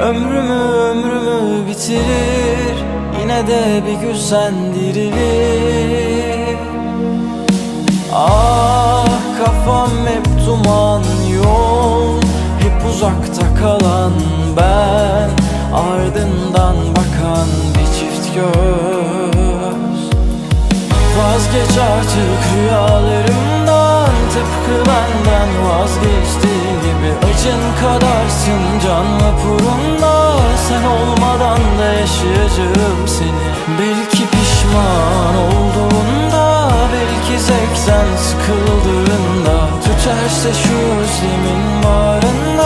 Ömrümü ömrümü bitirir Yine de bir gün sen dirilir. Ah kafam hep duman yol Hep uzakta kalan ben Ardından bakan bir çift göz. Vazgeç artık rüyalarımdan Tıpkı benden vazgeçtiğin gibi. Acın kadarsın can vapurunda Sen olmadan da yaşayacağım seni. Belki pişman olduğunda Belki zevkten sıkıldığında. Tüterse şu özlemin bağrında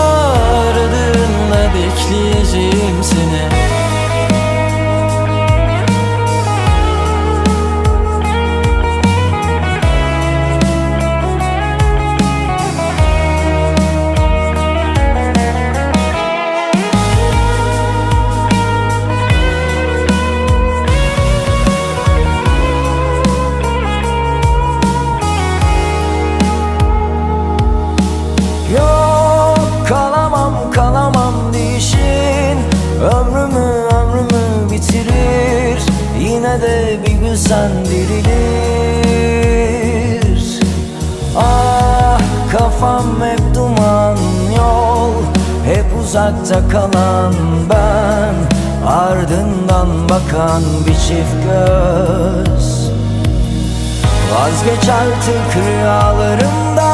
De bir gün sen dirilir. Ah kafam hep duman yol Hep uzakta kalan ben Ardından bakan bir çift göz. Vazgeç artık rüyalarımdan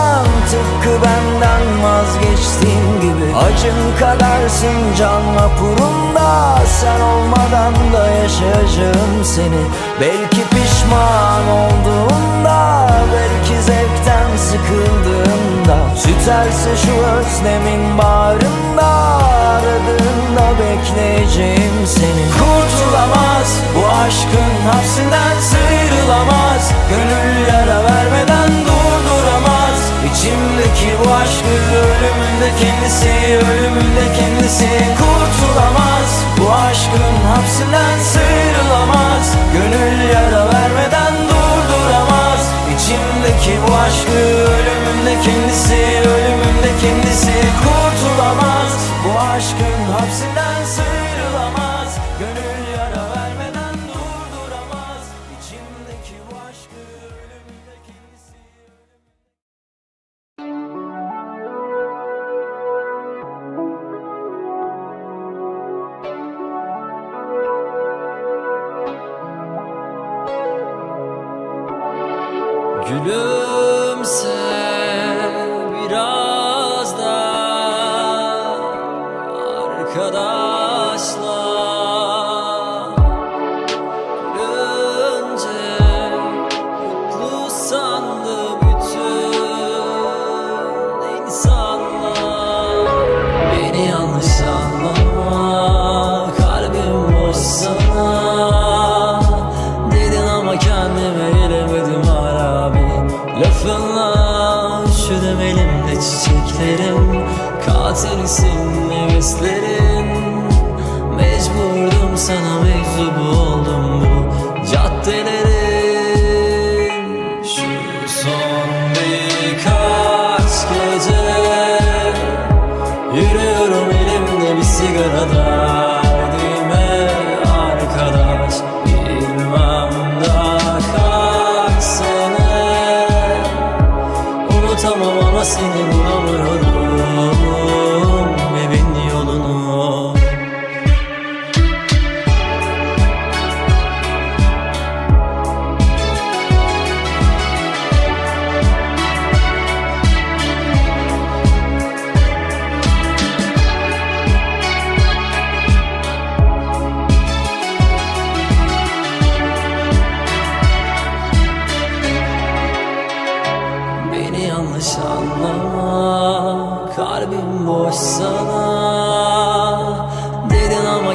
Tıpkı benden vazgeçtiğin gibi. Acın kadarsın can vapurunda Sen olmadan da yaşayacağım seni. Belki pişman olduğunda Belki zevkten sıkıldığında Tüterse şu özlemin bağrında Aradığında bekleyeceğim seni. Kurtulamaz bu aşkın hapsinden sıyrılamaz. Gönül yara vermeden Kendisi kurtulamaz. Bu aşkın hapsinden sıyrılamaz. Gönül yara vermeden durduramaz. İçimdeki bu aşkı ölümünde kendisi Ölümünde kendisi kurtulamaz. Bu aşkın hapsinden sıyrılamaz You know. Katilisin heveslerin? Mecburdum sana meczubu oldum bu caddelerin. Şu son birkaç gece Yürüyorum elimde bir sigara derdime. Arkadaş Bilmem daha kaç Unutamam ama seni bulamıyorum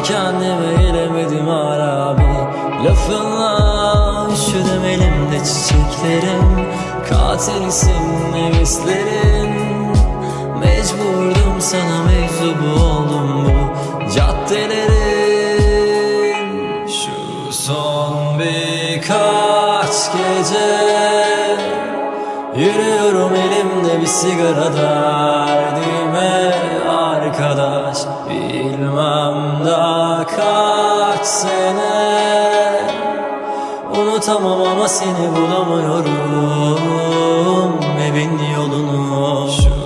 kendime gelemedim hala bir Lafınla üşüdüm elimde çiçeklerim Katilisin heveslerin Mecburdum sana meczubu oldum bu caddelerin. Şu son birkaç gece Yürüyorum elimde bir sigara derdime. Arkadaş Bilmem daha kaç sene. Unutamam ama seni bulamıyorum evin yolunu. Şu